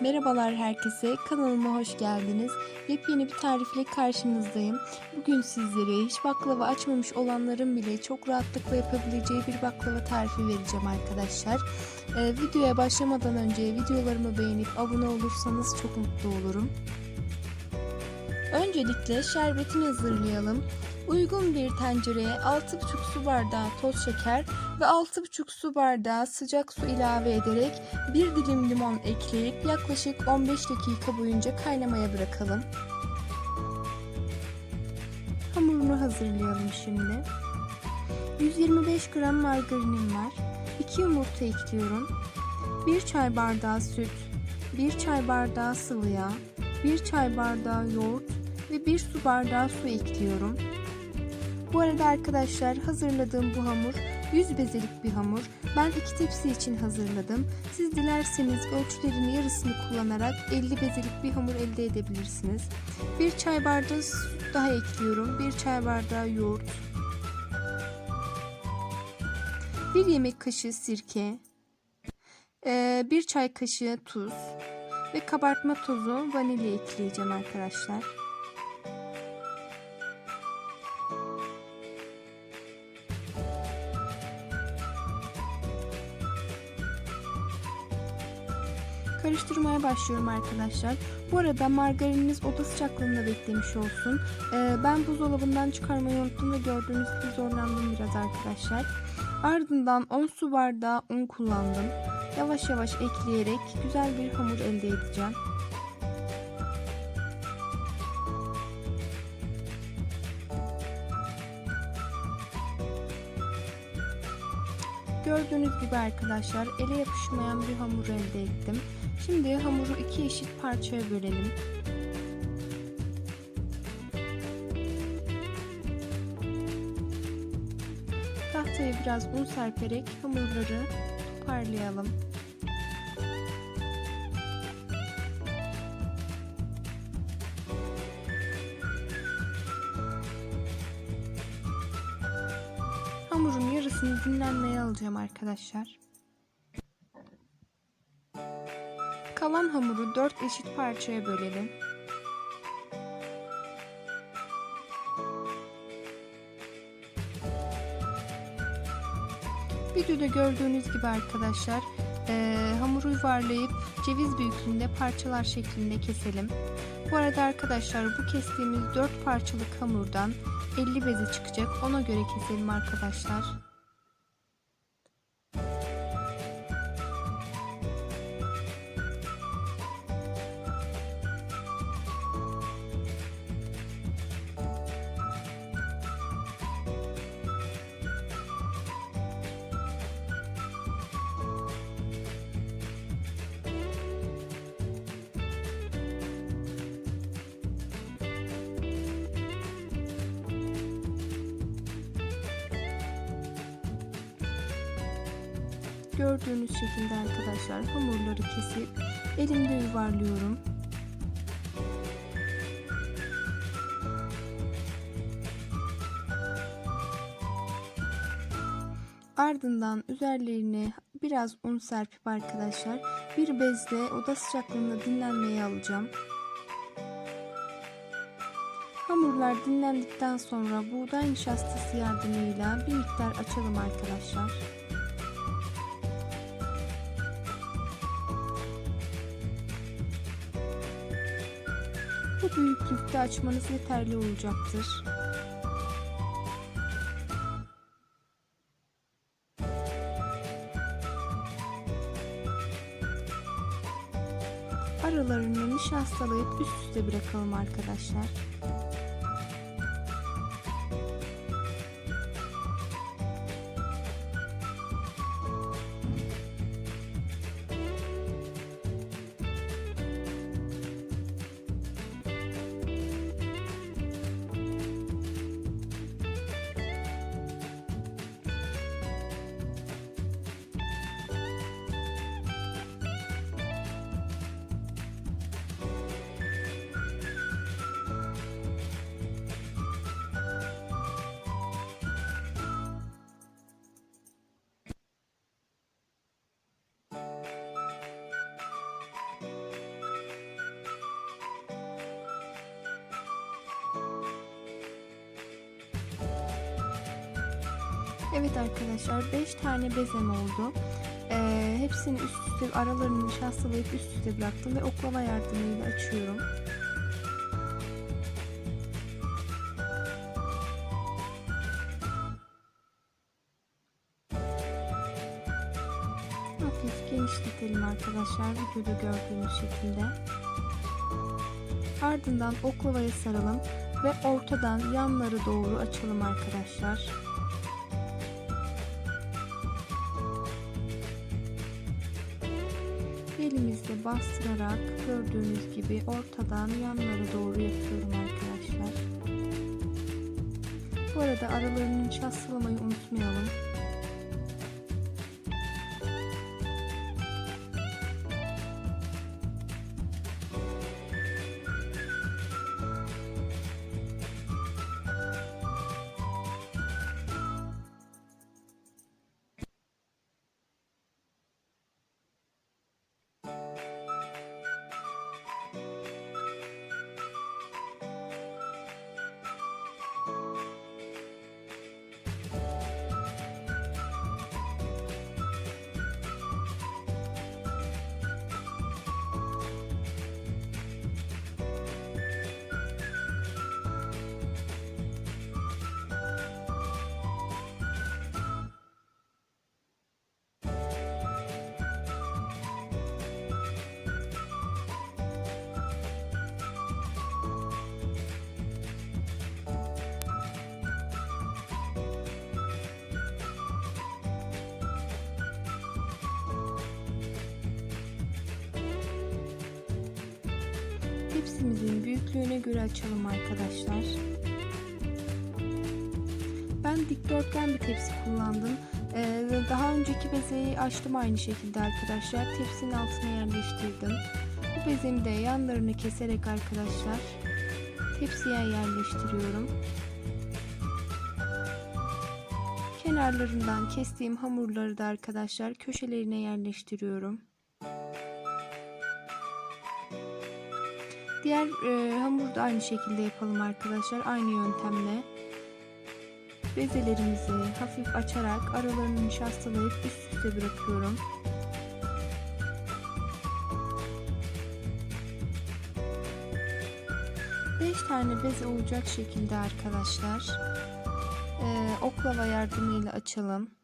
Merhabalar herkese, kanalıma hoş geldiniz. Yepyeni bir tarifle karşınızdayım. Bugün sizlere hiç baklava açmamış olanların bile çok rahatlıkla yapabileceği bir baklava tarifi vereceğim arkadaşlar. Ee, videoya başlamadan önce videolarımı beğenip abone olursanız çok mutlu olurum. Öncelikle şerbetini hazırlayalım. Uygun bir tencereye 6,5 su bardağı toz şeker ve 6,5 su bardağı sıcak su ilave ederek bir dilim limon ekleyip yaklaşık 15 dakika boyunca kaynamaya bırakalım. Hamurunu hazırlayalım şimdi. 125 gram margarinim var. 2 yumurta ekliyorum. 1 çay bardağı süt, 1 çay bardağı sıvı yağ, 1 çay bardağı yoğurt ve 1 su bardağı su ekliyorum. Bu arada arkadaşlar hazırladığım bu hamur 100 bezelik bir hamur. Ben iki tepsi için hazırladım. Siz dilerseniz ölçülerin yarısını kullanarak 50 bezelik bir hamur elde edebilirsiniz. Bir çay bardağı süt daha ekliyorum. Bir çay bardağı yoğurt. Bir yemek kaşığı sirke. Bir çay kaşığı tuz. Ve kabartma tozu vanilya ekleyeceğim arkadaşlar. Karıştırmaya başlıyorum arkadaşlar. Bu arada margarininiz oda sıcaklığında beklemiş olsun. Ee, ben buzdolabından çıkarmayı unuttum ve gördüğünüz gibi zorlandım biraz arkadaşlar. Ardından 10 su bardağı un kullandım. Yavaş yavaş ekleyerek güzel bir hamur elde edeceğim. Gördüğünüz gibi arkadaşlar ele yapışmayan bir hamur elde ettim. Şimdi hamuru iki eşit parçaya bölelim. Tahtaya biraz un serperek hamurları toparlayalım. Hamurun yarısını dinlenmeye alacağım arkadaşlar. Kalan hamuru 4 eşit parçaya bölelim. Videoda gördüğünüz gibi arkadaşlar e, hamuru yuvarlayıp ceviz büyüklüğünde parçalar şeklinde keselim. Bu arada arkadaşlar bu kestiğimiz 4 parçalık hamurdan 50 bezi çıkacak. Ona göre keselim arkadaşlar. Gördüğünüz şekilde arkadaşlar hamurları kesip elimde yuvarlıyorum. Ardından üzerlerine biraz un serpip arkadaşlar bir bezle oda sıcaklığında dinlenmeye alacağım. Hamurlar dinlendikten sonra buğday nişastası yardımıyla bir miktar açalım arkadaşlar. Bu büyüklükte açmanız yeterli olacaktır. Aralarını nişastalayıp üst üste bırakalım arkadaşlar. Evet arkadaşlar 5 tane bezem oldu. Ee, hepsini üst üste aralarını nişastalayıp üst üste bıraktım ve oklava yardımıyla açıyorum. Hafif genişletelim arkadaşlar videoda gördüğünüz şekilde. Ardından oklavaya saralım ve ortadan yanları doğru açalım arkadaşlar. Bastırarak gördüğünüz gibi ortadan yanlara doğru yapıyorum arkadaşlar. Bu arada aralarını nişastalamayı unutmayalım. Tepsimizin büyüklüğüne göre açalım arkadaşlar. Ben dikdörtgen bir tepsi kullandım. Ee, daha önceki bezeyi açtım aynı şekilde arkadaşlar. Tepsinin altına yerleştirdim. Bu bezemi de yanlarını keserek arkadaşlar tepsiye yerleştiriyorum. Kenarlarından kestiğim hamurları da arkadaşlar köşelerine yerleştiriyorum. Diğer e, hamuru da aynı şekilde yapalım arkadaşlar. Aynı yöntemle. Bezelerimizi hafif açarak aralarını nişastalayıp üst üste bırakıyorum. Beş tane beze olacak şekilde arkadaşlar. E, oklava yardımıyla açalım.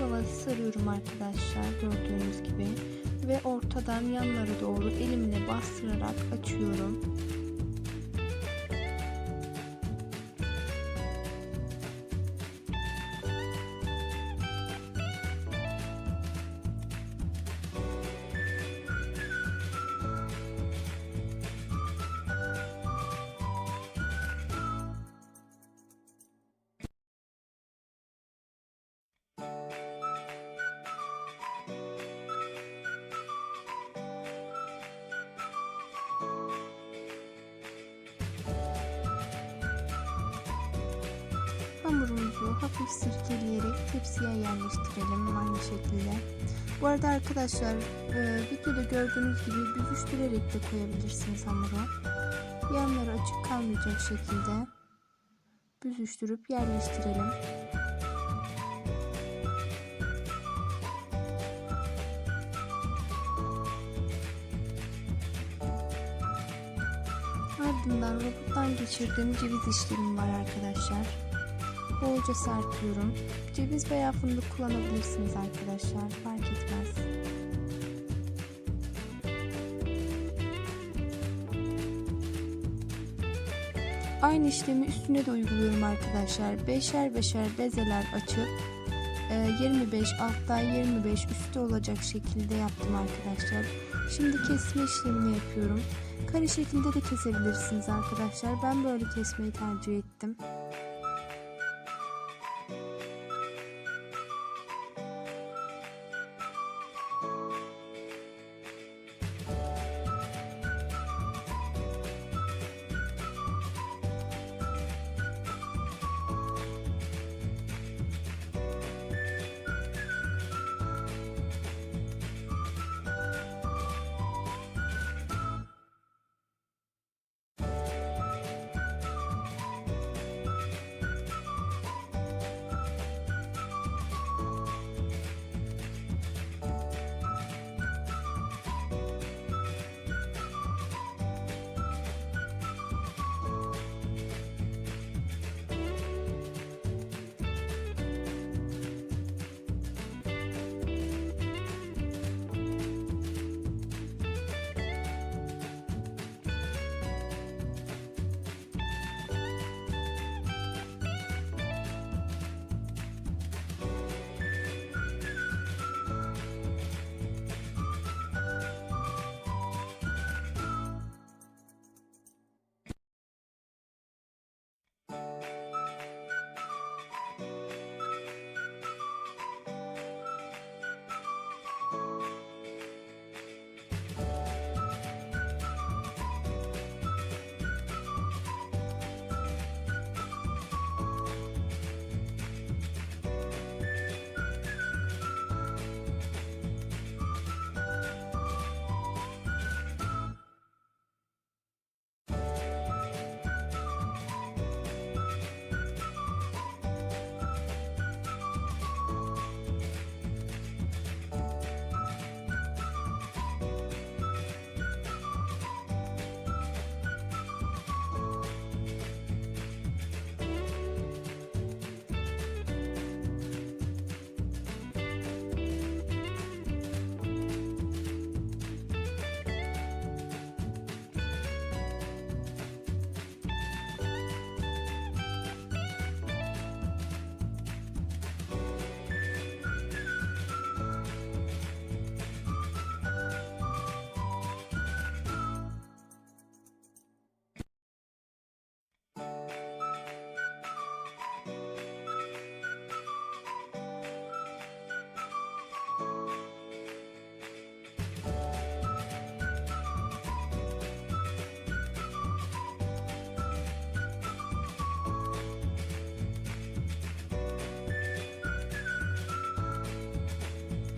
Oklava sarıyorum arkadaşlar gördüğünüz gibi ve ortadan yanlara doğru elimle bastırarak açıyorum. Hafif sirkeleyerek tepsiye yerleştirelim aynı şekilde. Bu arada arkadaşlar e, videoda gördüğünüz gibi büzüştürerek de koyabilirsiniz hamuru. Yanları açık kalmayacak şekilde büzüştürüp yerleştirelim. Ardından robottan geçirdiğim ceviz işlemim var arkadaşlar. Bolca serpiyorum. Ceviz veya fındık kullanabilirsiniz arkadaşlar. Fark etmez. Aynı işlemi üstüne de uyguluyorum arkadaşlar. Beşer beşer bezeler açıp 25 altta 25 üstte olacak şekilde yaptım arkadaşlar. Şimdi kesme işlemini yapıyorum. Kare şekilde de kesebilirsiniz arkadaşlar. Ben böyle kesmeyi tercih ettim.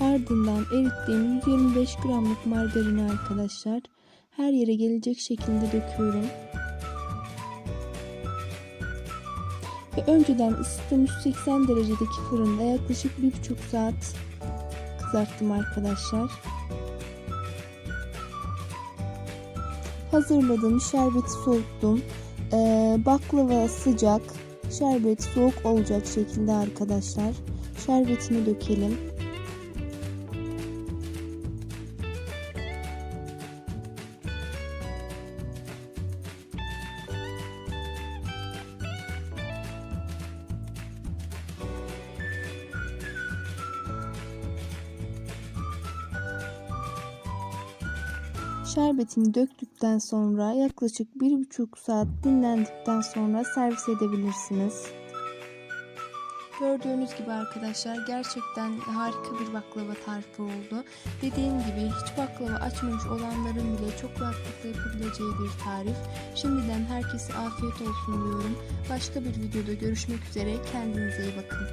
Ardından erittiğim 125 gramlık margarini arkadaşlar her yere gelecek şekilde döküyorum. Ve önceden ısıttığım 180 derecedeki fırında yaklaşık 1,5 saat kızarttım arkadaşlar. Hazırladığım şerbeti soğuttum. Ee, baklava sıcak, şerbet soğuk olacak şekilde arkadaşlar. Şerbetini dökelim. Şerbetini döktükten sonra yaklaşık bir buçuk saat dinlendikten sonra servis edebilirsiniz. Gördüğünüz gibi arkadaşlar gerçekten harika bir baklava tarifi oldu. Dediğim gibi hiç baklava açmamış olanların bile çok rahatlıkla yapabileceği bir tarif. Şimdiden herkese afiyet olsun diyorum. Başka bir videoda görüşmek üzere. Kendinize iyi bakın.